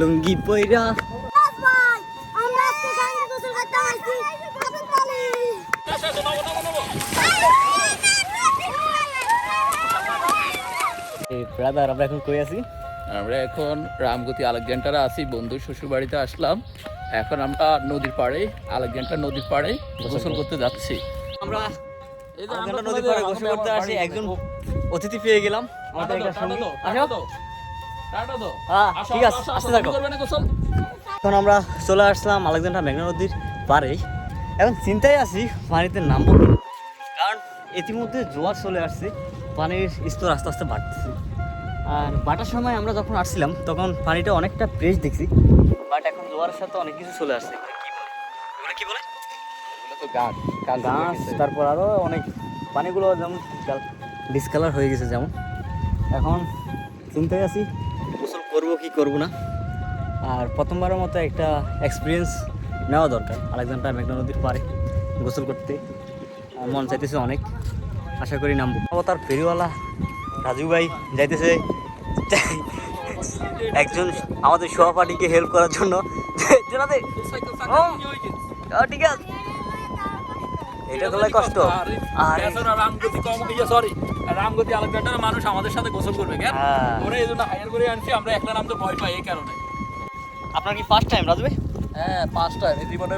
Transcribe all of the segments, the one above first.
লুঙ্গি ভাই আমরা ব্রাদার এখন কই আছি? আমরা এখন রামগতি আলেকজান্ডারে আছি বন্ধু শ্বশুর বাড়িতে আসলাম। এখন আমরা নদীর পাড়ে আলেকজান্ডার নদীর পাড়ে গোসল করতে যাচ্ছি। আমরা আমরা নদীর পাড়ে গোসল করতে আসি একজন অতিথি পেয়ে গেলাম। আমাদের ঠিক আছে, আসতে থাকো। এখন আমরা চলে আসলাম আলেকজান্ডার মেঘনা নদীর পাড়ে। এখন চিন্তায় আছি পানিতে নামবো কারণ ইতিমধ্যে জোয়ার চলে আসছে পানির স্তর আস্তে আস্তে বাড়তেছে। আর বাটার সময় আমরা যখন আসছিলাম তখন পানিটা অনেকটা ফ্রেশ দেখছি। বাট এখন জোয়ারের সাথে অনেক কিছু চলে আসছে। কি বলে? গাছ তারপর আরও অনেক। পানিগুলো যেমন ডিসকালার হয়ে গেছে যেমন। এখন চিন্তায় আছি করব কি করব না? আর প্রথমবারের মতো একটা এক্সপিরিয়েন্স নেওয়া দরকার আলেকজান্ডার মেঘনা নদীর পাড়ে গোসল করতে। মন চাইতেছে অনেক আশা করি নামবো। তার ফেরিওয়ালা রাজু ভাই যাইতেছে। একজন আমাদের সহপাঠীকে হেল্প করার জন্য। ঠিক আছে। এটা তোলা কষ্ট। আর রামগতি কম ইয়ে সরি রামগতি আলেকজান্ডার মানুষ আমাদের সাথে গোসল করবে কেন? হ্যাঁ। ওরা এই জন্য হায়ার করে আনছি আমরা একলা নামতে ভয় পাই এই কারণে। আপনার কি ফার্স্ট টাইম রাজু ভাই? হ্যাঁ পাঁচ টাইম এই জীবনে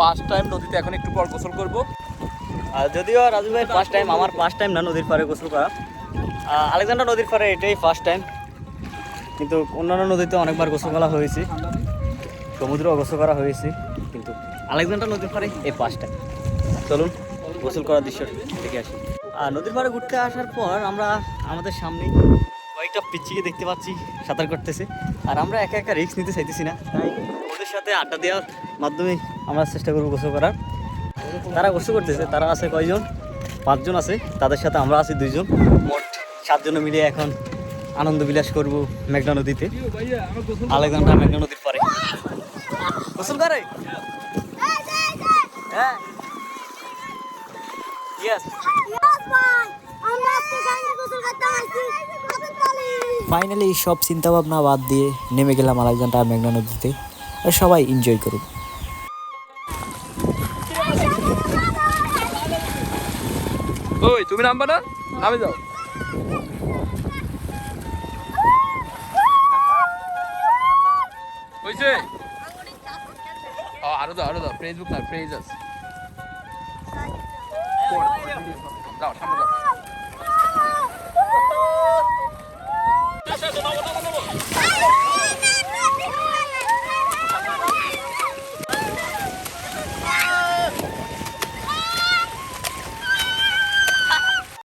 পাঁচ টাইম নদীতে এখন একটু পর গোসল করব। আর যদিও রাজু ভাই ফার্স্ট টাইম আমার ফার্স্ট টাইম না নদীর পাড়ে গোসল করা। আলেকজান্ডার নদীর পাড়ে এটাই ফার্স্ট টাইম কিন্তু অন্যান্য নদীতে অনেকবার গোসল করা হয়েছে। সমুদ্রেও গোসল করা হয়েছে কিন্তু আলেকজান্ডার নদীর পাড়ে এই ফার্স্ট টাইম চলুন, গোসল করার দৃশ্য দেখে আসি। আর নদীর পাড়ে ঘুরতে আসার পর আমরা আমাদের সামনে কয়েকটা পিচ্ছিকে দেখতে পাচ্ছি, সাঁতার করতেছে আর আমরা একা একা রিস্ক নিতে চাইতেছি না। তাই ওদের সাথে আড্ডা দেওয়ার মাধ্যমে আমরা চেষ্টা করব গোসল করার। তারা গোসল করতেছে, তারা আছে কয়জন? পাঁচজন আছে, তাদের সাথে আমরা আছি দুইজন। মোট সাতজন মিলে এখন আনন্দ বিলাস করব মেঘনা নদীতে। আলেকজান্ডার মেঘনা নদীর পারে গোসল করে। হ্যাঁ। ফাইনালি সব চিন্তাভাবনা বাদ দিয়ে নেমে গেলাম আলেকজান্ডার মেঘনা নদীতে। আর সবাই এনজয় করুক। ওই তুমি নামবা না? আমি যাও। হয়েছে আরও দাও আরও দাও। ফেসবুক না ফ্রেজ আছে। 到他们的。